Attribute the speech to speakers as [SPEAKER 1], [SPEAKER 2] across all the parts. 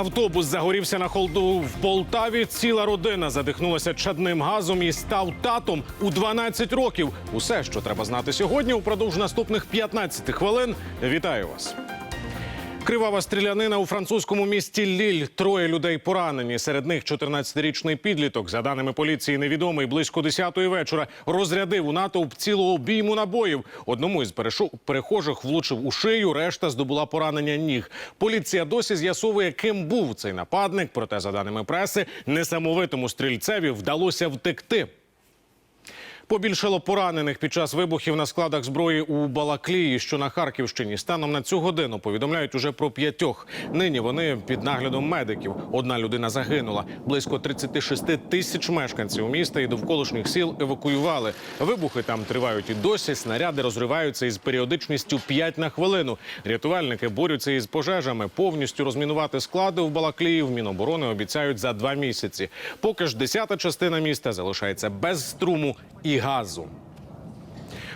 [SPEAKER 1] Автобус загорівся на холду в Полтаві. Ціла родина задихнулася чадним газом і став татом у 12 років. Усе, що треба знати сьогодні, упродовж наступних 15 хвилин. Вітаю вас. Кривава стрілянина у французькому місті Ліль. Троє людей поранені. Серед них 14-річний підліток. За даними поліції, невідомий близько 10-ї вечора розрядив у натовп цілу обійму набоїв. Одному із перехожих влучив у шию, решта здобула поранення ніг. Поліція досі з'ясовує, ким був цей нападник. Проте, за даними преси, несамовитому стрільцеві вдалося втекти. Побільшало поранених під час вибухів на складах зброї у Балаклії, що на Харківщині. Станом на цю годину повідомляють уже про п'ятьох. Нині вони під наглядом медиків. Одна людина загинула. Близько 36 тисяч мешканців міста і довколишніх сіл евакуювали. Вибухи там тривають і досі. Снаряди розриваються із періодичністю 5 на хвилину. Рятувальники борються із пожежами. Повністю розмінувати склади в Балаклії в Міноборони обіцяють за два місяці. Поки ж десята частина міста залишається без струму і газу.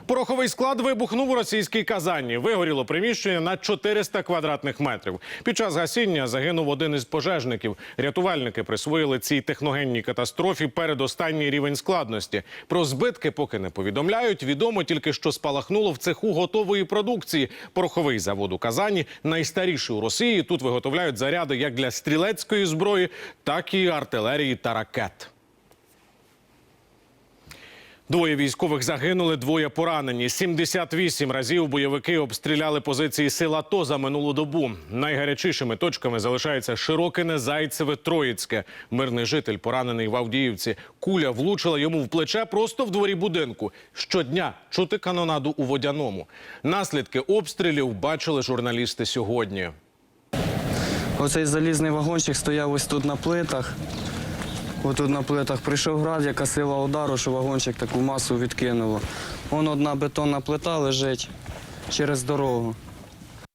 [SPEAKER 1] Пороховий склад вибухнув у російській Казанні. Вигоріло приміщення на 400 квадратних метрів. Під час гасіння загинув один із пожежників. Рятувальники присвоїли цій техногенній катастрофі передостанній рівень складності. Про збитки поки не повідомляють. Відомо тільки, що спалахнуло в цеху готової продукції. Пороховий завод у Казані найстаріший у Росії. Тут виготовляють заряди як для стрілецької зброї, так і артилерії та ракет. Двоє військових загинули, двоє поранені. 78 разів бойовики обстріляли позиції сил АТО за минулу добу. Найгарячішими точками залишається Широкине, Зайцеве, Троїцьке. Мирний житель, поранений в Авдіївці. Куля влучила йому в плече просто в дворі будинку. Щодня чути канонаду у водяному. Наслідки обстрілів бачили журналісти сьогодні.
[SPEAKER 2] Оцей залізний вагончик стояв ось тут на плитах. Отут на плитах прийшов град, яка сила удару, що вагончик таку масу відкинуло. Вон одна бетонна плита лежить через дорогу.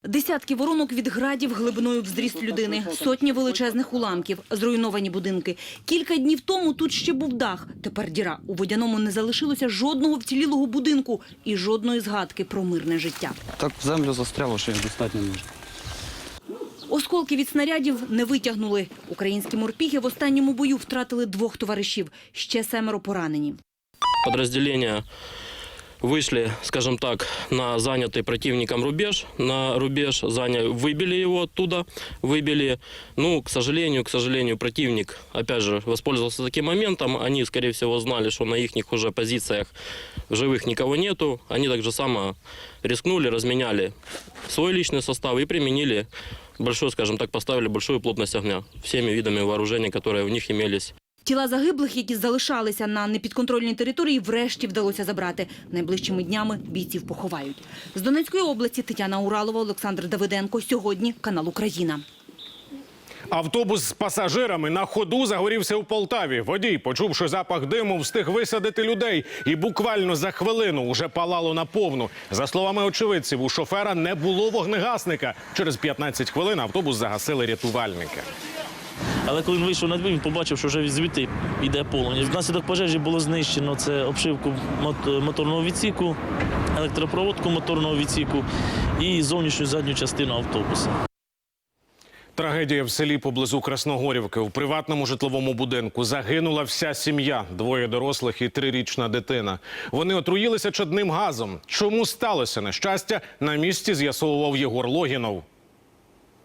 [SPEAKER 3] Десятки воронок від градів глибиною в зріст людини, сотні величезних уламків, зруйновані будинки. Кілька днів тому тут ще був дах. Тепер діра. У водяному не залишилося жодного вцілілого будинку і жодної згадки про мирне життя.
[SPEAKER 2] Так в землю застряло, що їх достатньо може.
[SPEAKER 3] Осколки від снарядів не витягнули. Українські морпіги в останньому бою втратили двох товаришів. Ще семеро поранені.
[SPEAKER 4] подразделения вышли, скажем так, на занятый противником рубеж. На рубеж заняли, выбили его оттуда, выбили. Ну, к сожалению, к сожалению, противник, опять же, воспользовался таким моментом. Они, скорее всего, знали, что на их уже позициях в живых никого нету. Они так же само рискнули, разменяли свой личный состав и применили большую, скажем так, поставили большую плотность огня всеми видами вооружений, которые в них имелись.
[SPEAKER 3] Тіла загиблих, які залишалися на непідконтрольній території, врешті вдалося забрати. Найближчими днями бійців поховають. З Донецької області Тетяна Уралова, Олександр Давиденко. Сьогодні канал Україна.
[SPEAKER 1] Автобус з пасажирами на ходу загорівся у Полтаві. Водій, почувши запах диму, встиг висадити людей. І буквально за хвилину уже палало наповну. За словами очевидців, у шофера не було вогнегасника. Через 15 хвилин автобус загасили рятувальники.
[SPEAKER 5] Але коли він вийшов на двір, він побачив, що вже звідти йде полум'я. Внаслідок пожежі було знищено це обшивку мот- моторного відсіку, електропроводку моторного відсіку і зовнішню задню частину автобуса.
[SPEAKER 1] Трагедія в селі поблизу Красногорівки. У приватному житловому будинку загинула вся сім'я, двоє дорослих і трирічна дитина. Вони отруїлися чадним газом. Чому сталося нещастя? На місці з'ясовував Єгор Логінов.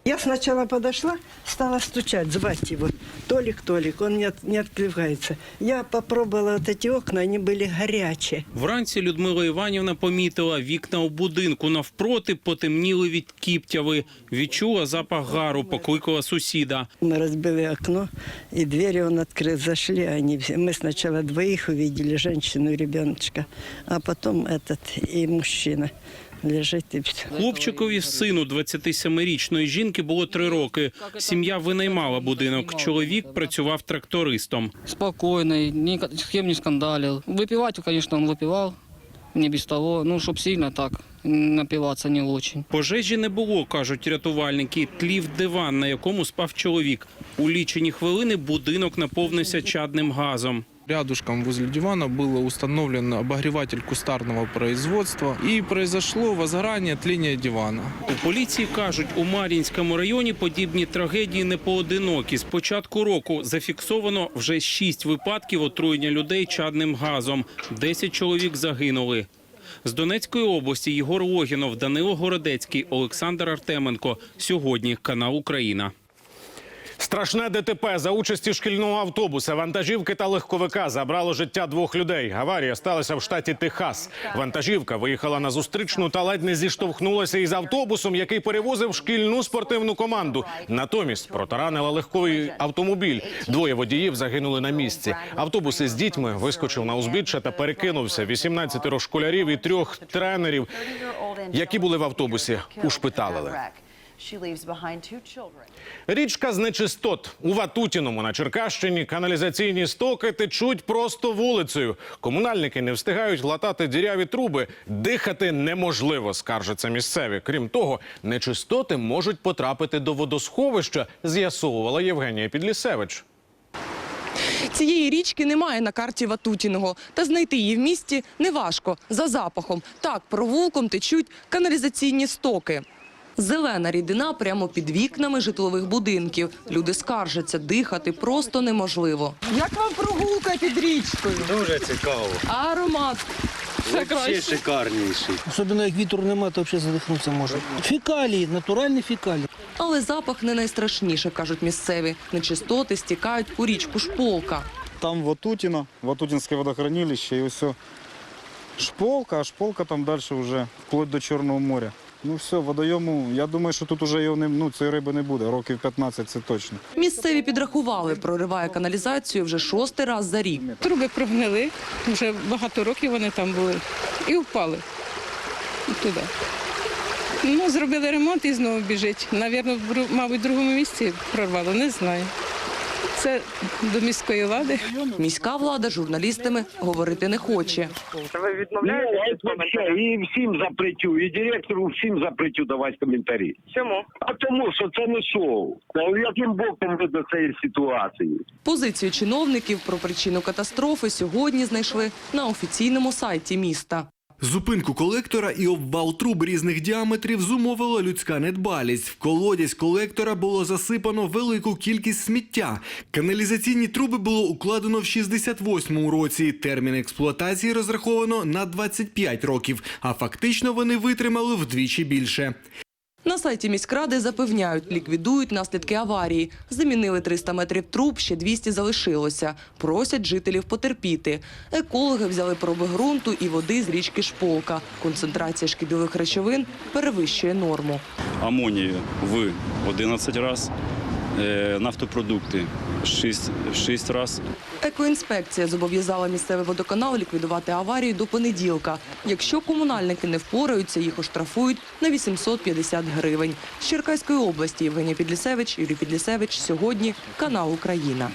[SPEAKER 6] Я сначала подошла, стала стучать, звать его. Толик, Толик, он не, от- не открывается. Я попробовала вот эти окна, они были горячие.
[SPEAKER 7] Вранці Людмила Іванівна помітила вікна у будинку навпроти потемніли від кіптяви. Відчула запах гару, покликала сусіда.
[SPEAKER 6] Мы разбили окно, и двери он открыл, зашли они все. Мы сначала двоих увидели, женщину и ребеночка, а потом этот и мужчина лежит и все.
[SPEAKER 7] Хлопчикові сину 27-річної жінки було три роки. Сім'я винаймала будинок. Чоловік працював трактористом.
[SPEAKER 2] Спокійний, ні, з ким не скандалив. Випивати, звісно, він випивав. Не без того, ну, щоб сильно так напиватися не дуже.
[SPEAKER 7] Пожежі не було, кажуть рятувальники. Тлів диван, на якому спав чоловік. У лічені хвилини будинок наповнився чадним газом.
[SPEAKER 8] Рядышком возле дивана был установлен обогреватель кустарного производства и произошло возгорание, тление дивана.
[SPEAKER 7] У поліції кажуть, у Мар'їнському районі подібні трагедії не поодинокі. З початку року зафіксовано вже шість випадків отруєння людей чадним газом. Десять чоловік загинули. З Донецької області Єгор Логінов, Данило Городецький, Олександр Артеменко. Сьогодні канал Україна.
[SPEAKER 1] Страшне ДТП за участі шкільного автобуса, вантажівки та легковика забрало життя двох людей. Аварія сталася в штаті Техас. Вантажівка виїхала на зустрічну та ледь не зіштовхнулася із автобусом, який перевозив шкільну спортивну команду. Натомість протаранила легковий автомобіль. Двоє водіїв загинули на місці. Автобус із дітьми вискочив на узбіччя та перекинувся. 18 школярів і трьох тренерів, які були в автобусі, ушпиталили.
[SPEAKER 9] She leaves behind two children.
[SPEAKER 1] Річка з нечистот у Ватутіному на Черкащині каналізаційні стоки течуть просто вулицею. Комунальники не встигають латати діряві труби. Дихати неможливо, скаржаться місцеві. Крім того, нечистоти можуть потрапити до водосховища, з'ясовувала Євгенія Підлісевич.
[SPEAKER 10] Цієї річки немає на карті Ватутіного, та знайти її в місті неважко, за запахом. Так, провулком течуть каналізаційні стоки. Зелена рідина прямо під вікнами житлових будинків. Люди скаржаться, дихати просто неможливо. Як вам прогулка під річкою?
[SPEAKER 11] Дуже цікаво.
[SPEAKER 10] А аромат? Ще краще.
[SPEAKER 11] шикарніший.
[SPEAKER 12] Особливо як вітру немає, то взагалі задихнутися може. Фекалії, натуральні фекалії.
[SPEAKER 10] Але запах не найстрашніше, кажуть місцеві. Нечистоти стікають у річку Шполка.
[SPEAKER 13] Там Ватутіно, Ватутінське водохранилище і все. Шполка, а шполка там далі вже вплоть до Чорного моря. Ну все, водойому, я думаю, що тут уже його не, ну, цієї риби не буде. Років 15 це точно.
[SPEAKER 10] Місцеві підрахували, прориває каналізацію вже шостий раз за рік.
[SPEAKER 14] Труби прогнили, вже багато років вони там були і впали туди. Ну, зробили ремонт і знову біжить. Навірно, мабуть, в другому місці прорвало, не знаю. Це до міської влади.
[SPEAKER 10] Міська влада журналістами говорити не хоче.
[SPEAKER 11] Ви відмовляєтеся? Ну, і всім запретю, і директору всім запретю давати коментарі. Чому? А тому, що це не шоу. Яким боком ви до цієї ситуації?
[SPEAKER 10] Позицію чиновників про причину катастрофи сьогодні знайшли на офіційному сайті міста.
[SPEAKER 15] Зупинку колектора і обвал труб різних діаметрів зумовила людська недбалість. В колодязь колектора було засипано велику кількість сміття. Каналізаційні труби було укладено в 68-му році. Термін експлуатації розраховано на 25 років, а фактично вони витримали вдвічі більше.
[SPEAKER 10] На сайті міськради запевняють, ліквідують наслідки аварії. Замінили 300 метрів труб, ще 200 залишилося. Просять жителів потерпіти. Екологи взяли проби ґрунту і води з річки Шполка. Концентрація шкідливих речовин перевищує норму.
[SPEAKER 13] Амонію в 11 разів, нафтопродукти 6, 6 разів.
[SPEAKER 10] Екоінспекція зобов'язала місцевий водоканал ліквідувати аварію до понеділка. Якщо комунальники не впораються, їх оштрафують на 850 гривень. З Черкаської області Євгенія Підлісевич, Юрій Підлісевич. Сьогодні канал Україна.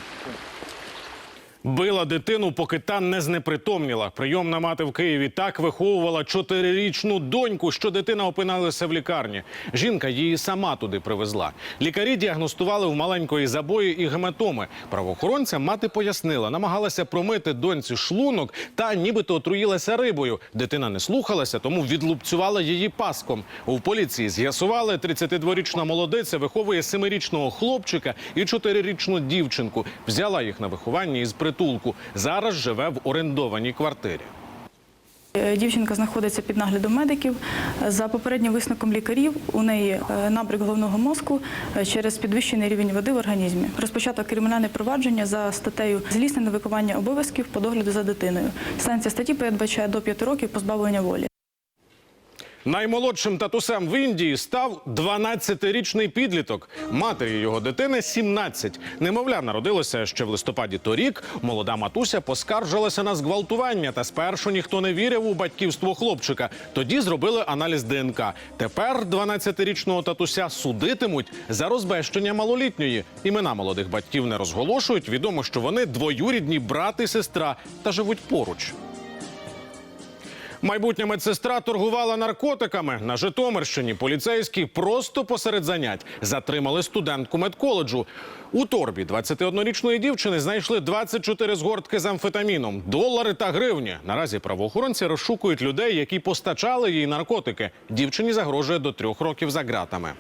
[SPEAKER 1] Била дитину, поки та не знепритомніла. Прийомна мати в Києві так виховувала чотирирічну доньку, що дитина опинилася в лікарні. Жінка її сама туди привезла. Лікарі діагностували в маленької забої і гематоми. Правоохоронцям мати пояснила, намагалася промити доньці шлунок та нібито отруїлася рибою. Дитина не слухалася, тому відлупцювала її паском. У поліції з'ясували, 32-річна молодиця виховує 7-річного хлопчика і 4-річну дівчинку. Взяла їх на виховання із притулку. Зараз живе в орендованій квартирі.
[SPEAKER 14] Дівчинка знаходиться під наглядом медиків. За попереднім висновком лікарів, у неї набрік набрик головного мозку е, через підвищений рівень води в організмі. Розпочато кримінальне провадження за статтею злісне невиконання обов'язків по догляду за дитиною. Санкція статті передбачає до 5 років позбавлення волі.
[SPEAKER 1] Наймолодшим татусем в Індії став 12-річний підліток. Матері його дитини 17. Немовля народилося ще в листопаді торік. Молода матуся поскаржилася на зґвалтування. Та спершу ніхто не вірив у батьківство хлопчика. Тоді зробили аналіз ДНК. Тепер 12-річного татуся судитимуть за розбещення малолітньої. Імена молодих батьків не розголошують. Відомо, що вони двоюрідні брат і сестра та живуть поруч. Майбутня медсестра торгувала наркотиками на Житомирщині. Поліцейські просто посеред занять затримали студентку медколеджу. У торбі 21-річної дівчини знайшли 24 згортки з амфетаміном, долари та гривні. Наразі правоохоронці розшукують людей, які постачали їй наркотики. Дівчині загрожує до трьох років за ґратами.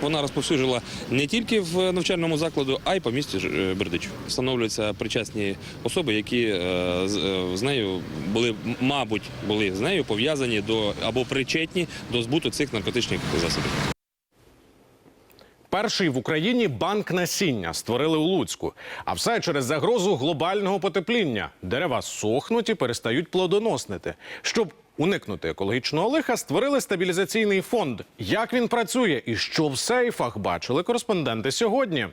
[SPEAKER 16] Вона розповсюджила не тільки в навчальному закладу, а й по місті е, Бердичу. Встановлюються причасні особи, які е, з е, нею були, мабуть, були з нею пов'язані до або причетні до збуту цих наркотичних засобів.
[SPEAKER 1] Перший в Україні банк насіння створили у Луцьку. А все через загрозу глобального потепління. Дерева сохнуть і перестають плодоноснити. Щоб уникнути екологічного лиха, створили стабілізаційний фонд. Як він працює і що в сейфах бачили кореспонденти сьогодні.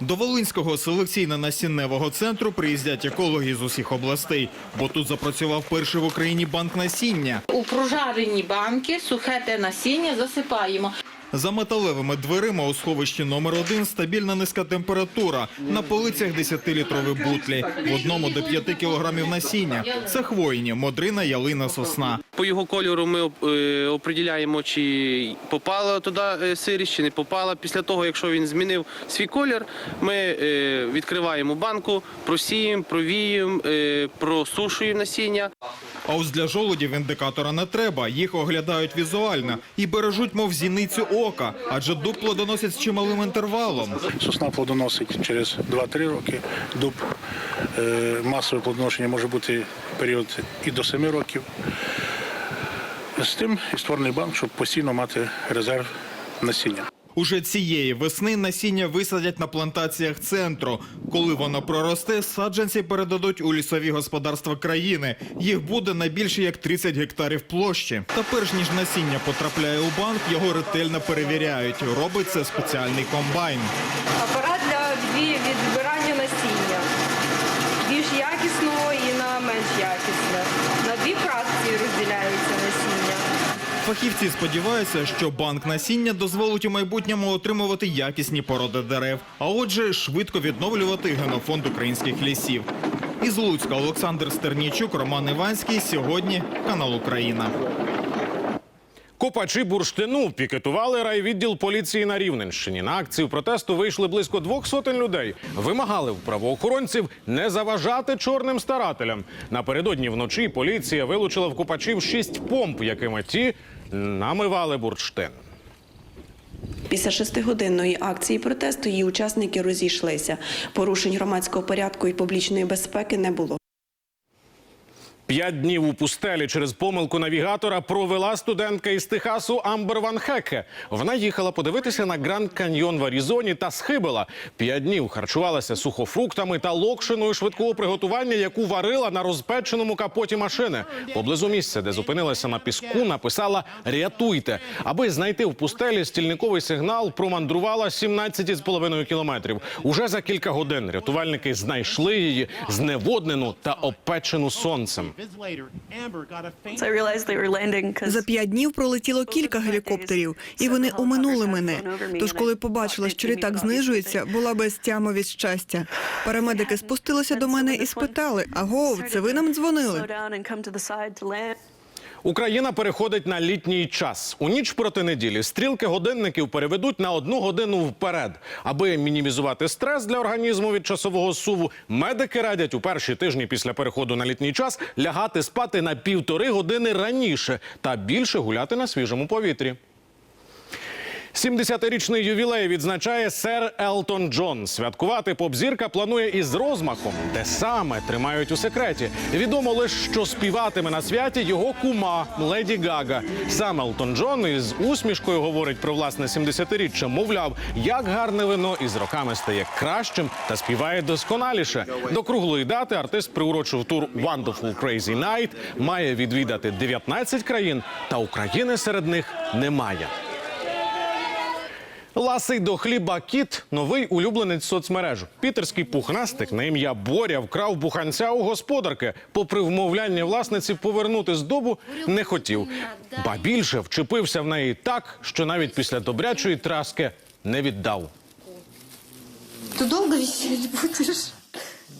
[SPEAKER 17] До Волинського селекційно-насінневого центру приїздять екологи з усіх областей, бо тут запрацював перший в Україні банк насіння.
[SPEAKER 18] У прожарені банки сухе те насіння засипаємо.
[SPEAKER 17] За металевими дверима у сховищі номер один стабільна низька температура. На полицях 10-літрові бутлі. В одному до 5 кілограмів насіння. Це хвойні, модрина, ялина, сосна.
[SPEAKER 19] По його кольору ми е, определяємо, чи попала туди е, сирість, чи не попала. Після того, якщо він змінив свій колір, ми е, відкриваємо банку, просіємо, провіємо, просушуємо насіння.
[SPEAKER 17] А ось для жолудів індикатора не треба. Їх оглядають візуально і бережуть, мов зіницю ока, адже дуб плодоносять з чималим інтервалом.
[SPEAKER 20] Сосна плодоносить через 2-3 роки. Дуб е, масове плодоношення може бути період і до 7 років. З тим і створений банк, щоб постійно мати резерв насіння.
[SPEAKER 17] Уже цієї весни насіння висадять на плантаціях центру. Коли воно проросте, саджанці передадуть у лісові господарства країни. Їх буде не більше як 30 гектарів площі. Та перш ніж насіння потрапляє у банк, його ретельно перевіряють. Робить це спеціальний комбайн.
[SPEAKER 21] апарат для відбирання насіння. Більш якісного і на менш якісне. На дві фракції розділяються насіння.
[SPEAKER 17] Фахівці сподіваються, що банк насіння дозволить у майбутньому отримувати якісні породи дерев, а отже, швидко відновлювати генофонд українських лісів. Із Луцька Олександр Стернічук, Роман Іванський. Сьогодні канал Україна.
[SPEAKER 1] Копачі бурштину пікетували райвідділ поліції на Рівненщині. На акцію протесту вийшли близько двох сотень людей. Вимагали в правоохоронців не заважати чорним старателям. Напередодні вночі поліція вилучила в копачів шість помп, якими ті намивали бурштин.
[SPEAKER 22] Після шестигодинної акції протесту її учасники розійшлися. Порушень громадського порядку і публічної безпеки не було.
[SPEAKER 1] П'ять днів у пустелі через помилку навігатора провела студентка із Техасу Амбер Ван Хеке. Вона їхала подивитися на Гранд Каньйон в Арізоні та схибила. П'ять днів харчувалася сухофруктами та локшиною швидкого приготування, яку варила на розпеченому капоті машини. Поблизу місця, де зупинилася на піску, написала «Рятуйте». Аби знайти в пустелі стільниковий сигнал, промандрувала 17,5 кілометрів. Уже за кілька годин рятувальники знайшли її зневоднену та обпечену сонцем.
[SPEAKER 23] За п'ять днів пролетіло кілька гелікоптерів, і вони оминули мене. Тож, коли побачила, що літак знижується, була без тями від щастя. Парамедики спустилися до мене і спитали: Агов, це ви нам дзвонили?
[SPEAKER 1] Україна переходить на літній час. У ніч проти неділі стрілки годинників переведуть на одну годину вперед. Аби мінімізувати стрес для організму від часового суву, медики радять у перші тижні після переходу на літній час лягати спати на півтори години раніше та більше гуляти на свіжому повітрі. 70-річний ювілей відзначає сер Елтон Джон. Святкувати поп-зірка планує із розмахом, де саме тримають у секреті. Відомо лише, що співатиме на святі його кума Леді Гага. Сам Елтон Джон із усмішкою говорить про власне 70-річчя. Мовляв, як гарне вино із роками стає кращим та співає досконаліше. До круглої дати артист приурочив тур Wonderful Crazy Night, має відвідати 19 країн, та України серед них немає. Ласий до хліба кіт новий улюбленець соцмережу. Пітерський пухнастик на ім'я Боря вкрав буханця у господарки. Попри вмовляння власниці повернути здобу не хотів, ба більше вчепився в неї так, що навіть після добрячої траски не віддав.
[SPEAKER 24] Ти довго висіти будеш?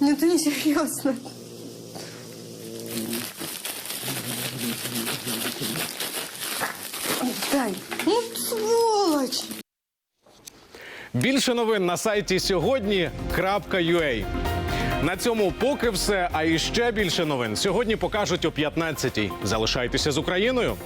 [SPEAKER 24] Ні, ти не серйозно. Дай. Ну, сволочь!
[SPEAKER 1] Більше новин на сайті сьогодні.ua. На цьому поки все. А іще більше новин сьогодні покажуть о 15-й. Залишайтеся з Україною.